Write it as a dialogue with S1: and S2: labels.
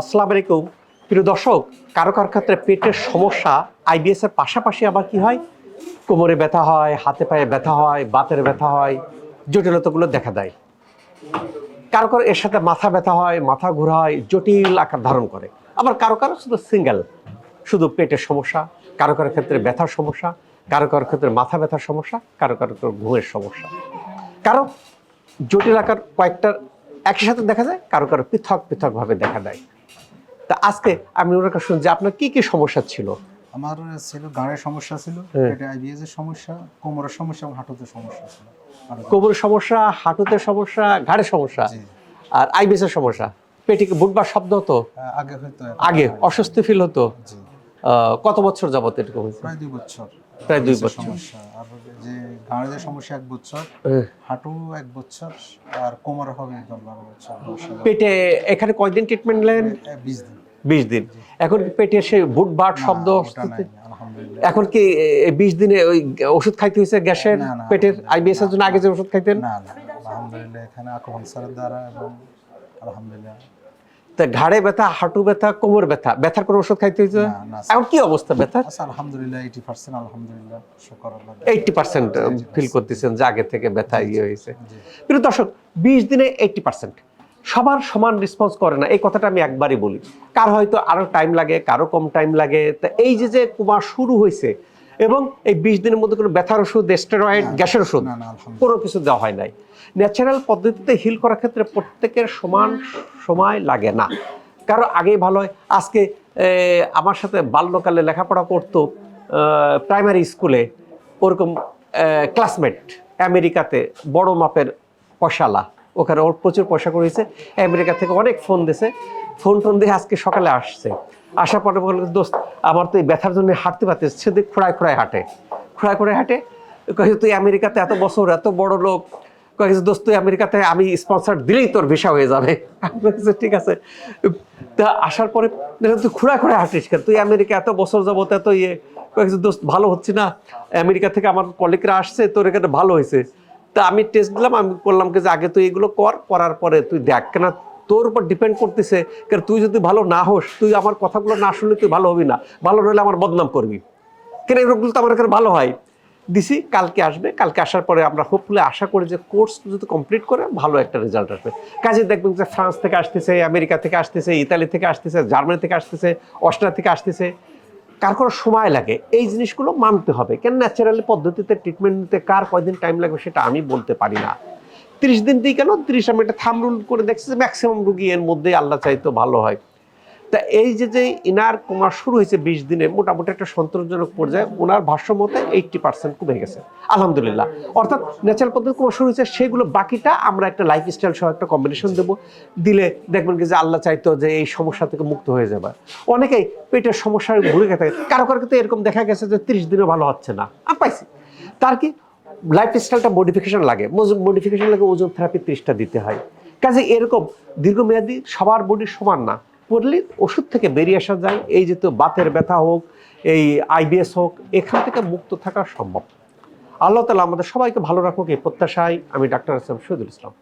S1: আসসালামু আলাইকুম। প্রিয় দর্শক, কারও কারও ক্ষেত্রে পেটের সমস্যা আইবিএস এর পাশাপাশি আবার কি হয়? কোমরে ব্যথা হয়, হাতে পায়ে ব্যথা হয়, বাতের ব্যথা হয়, জটিলতাগুলো দেখা দেয়। কারও কারও এর সাথে মাথা ব্যথা হয়, মাথা ঘোরা হয়, জটিল আকার ধারণ করে। আবার কারও কারও শুধু সিঙ্গেল শুধু পেটের সমস্যা, কারও কারও ক্ষেত্রে ব্যথার সমস্যা, কারও কারও ক্ষেত্রে মাথা ব্যথার সমস্যা, কারও কারও ঘুমের সমস্যা। কারও জটিল আকার কয়েকটা একই সাথে দেখা যায়, কারও কারও পৃথক পৃথকভাবে দেখা দেয়। তা আজকে আমি ওনার কাছে শুনছি আপনার কি কি সমস্যা ছিল
S2: আমার ছিল গাড়ের সমস্যা ছিল
S1: হ্যাঁ।
S2: পেটে আইবিএস এর সমস্যা কোমরের সমস্যা এবং হাঁটুতে সমস্যা ছিল
S1: কোমরের সমস্যা হাঁটুতে সমস্যা ঘাড়ের সমস্যা। আর আইবিএসের সমস্যা পেটে বুটবার শব্দ হতো
S2: আগে হতো
S1: আগে। অস্বস্তি ফিল হতো কত বছর যাবত এরকম হয়েছে?
S2: প্রায় দুই বছর।
S1: প্রায় দুই বছর।
S2: সমস্যা। আর যে গাঁড়ের সমস্যা এক বছর।
S1: হ্যাঁ।
S2: হাঁটু এক বছর। আর কোমর হবে দশ বারো বছর।
S1: পেটে এখানে কয়দিন ট্রিটমেন্ট নিলেন
S2: এ- বিশ দিন।
S1: বিশ দিন। এখন কি পেটে সে শব্দ অস্বস্তি?
S2: নাই, আলহামদুলিল্লাহ।
S1: এখন কি বিশ দিনে ওই ওষুধ খাইতে হয়েছে গ্যাসের? পেটের আইবিএস এর জন্য আগে যে ওষুধ খাইতেন?
S2: না না আলহামদুলিল্লাহ এখানে আকুপাংসারের দ্বারা এবং আলহামদুলিল্লাহ।
S1: তা ঘাড়ে ব্যথা হাঁটু ব্যথা কোমর ব্যথা ব্যথার কোনো ওষুধ খাইতে হয়েছে এখন কি অবস্থা ব্যথা
S2: আচ্ছা আলহামদুলিল্লাহ এইটি পার্সেন্ট আলহামদুলিল্লাহ
S1: এইটটি পার্সেন্ট ফিল করতেছেন যে আগে থেকে ব্যথা ইয়ে হয়েছে। কিন্তু দর্শক বিশ দিনে এইটি পার্সেন্ট সবার সমান রেসপন্স করে না। এই কথাটা আমি একবারই বলি। কার হয়তো আরও টাইম লাগে কারও কম টাইম লাগে। তা এই যে যে কুমার শুরু হয়েছে এবং এই বিশ দিনের মধ্যে কোনো ব্যথার ওষুধ স্টেরয়েড গ্যাসের ওষুধ কোনো কিছু দেওয়া হয় নাই। ন্যাচারাল পদ্ধতিতে হিল করার ক্ষেত্রে প্রত্যেকের সমান সময় লাগে না। কারও আগেই ভালো হয়। আজকে আমার সাথে বাল্যকালে লেখাপড়া করতো প্রাইমারি স্কুলে ওরকম ক্লাসমেট আমেরিকাতে বড় মাপের পয়সালা। ওখানে ওর প্রচুর পয়সা করেছে। আমেরিকা থেকে অনেক ফোন দিছে। ফোন টোন দিয়ে আজকে সকালে আসছে। আসার পরে বলল দোস্ত, আমার তো এই ব্যথার জন্য হাঁটতে পারতে সেদিক দিক খোড়ায় খোড়ায় হাঁটে। খোড়ায় খোড়ায় হাঁটে। কয়েছে তুই আমেরিকাতে এত বছর এত বড় লোক। কয়েছে দোস্ত, তুই আমেরিকাতে, আমি স্পন্সর দিলেই তোর ভিসা হয়ে যাবে। ঠিক আছে। তা আসার পরে তুই খুঁড়া খুঁড়া হাঁটিস কেন? তুই আমেরিকা এত বছর যাবত এত ইয়ে। কয়েছে দোস্ত, ভালো হচ্ছে না। আমেরিকা থেকে আমার কলিগরা আসছে, তোর এখানে ভালো হয়েছে। তা আমি টেস্ট দিলাম, আমি বললাম যে, আগে তুই এগুলো কর, করার পরে তুই দেখ কেন? তোর উপর ডিপেন্ড করতেছে কারণ তুই যদি ভালো না হোস, তুই আমার কথাগুলো না শুনলে তুই ভালো হবি না। ভালো হলে আমার বদনাম করবি। কেন এই রোগগুলো তো আমার ভালো হয়? দিছি, কালকে আসবে। কালকে আসার পরে আমরা হোপফুলি আশা করি যে কোর্স যদি কমপ্লিট করে ভালো একটা রেজাল্ট আসবে। কাজে দেখবেন যে ফ্রান্স থেকে আসতেছে আমেরিকা থেকে আসতেছে ইতালি থেকে আসতেছে জার্মানি থেকে আসতেছে অস্ট্রেলিয়া থেকে আসতেছে। কার কোনো সময় লাগে, এই জিনিসগুলো মানতে হবে। কেন ন্যাচারালি পদ্ধতিতে ট্রিটমেন্ট নিতে কার কয়দিন টাইম লাগবে সেটা আমি বলতে পারি না। তিরিশ দিন দিই কেন তিরিশ আমি একটা থাম রুল করে দেখছি যে ম্যাক্সিমাম রুগী এর মধ্যে আল্লাহ চাইতো ভালো হয়। তা এই যে যে ইনার কুমার শুরু হয়েছে বিশ দিনে, মোটামুটি একটা সন্তোষজনক পর্যায়ে ওনার ভাষ্য মতে এইটটি পার্সেন্ট কমে গেছে। আলহামদুলিল্লাহ। অর্থাৎ ন্যাচারাল পদ্ধতি কুমার শুরু হয়েছে, সেগুলো বাকিটা আমরা একটা লাইফ স্টাইল সহ একটা কম্বিনেশন দেবো। দিলে দেখবেন কি যে আল্লাহ চাইতো যে এই সমস্যা থেকে মুক্ত হয়ে যাবে। অনেকেই পেটের সমস্যায় ভুগে গেছে কারও কারও কিন্তু এরকম দেখা গেছে যে তিরিশ দিনও ভালো হচ্ছে না। আমি পাইছি। তার কি? লাইফ স্টাইলটা মডিফিকেশন লাগে মডিফিকেশন লাগে, ওজন থেরাপি ত্রিশটা দিতে হয়। কাজে এরকম দীর্ঘমেয়াদী সবার বডি সমান না। পড়লে ওষুধ থেকে বেরিয়ে আসা যায়। এই যেহেতু বাতের ব্যথা হোক, এই আইবিএস হোক, এখান থেকে মুক্ত থাকা সম্ভব। আল্লাহ তালা আমাদের সবাইকে ভালো রাখুক, এই প্রত্যাশায় আমি ডাক্তার আসলাম শহীদুল ইসলাম।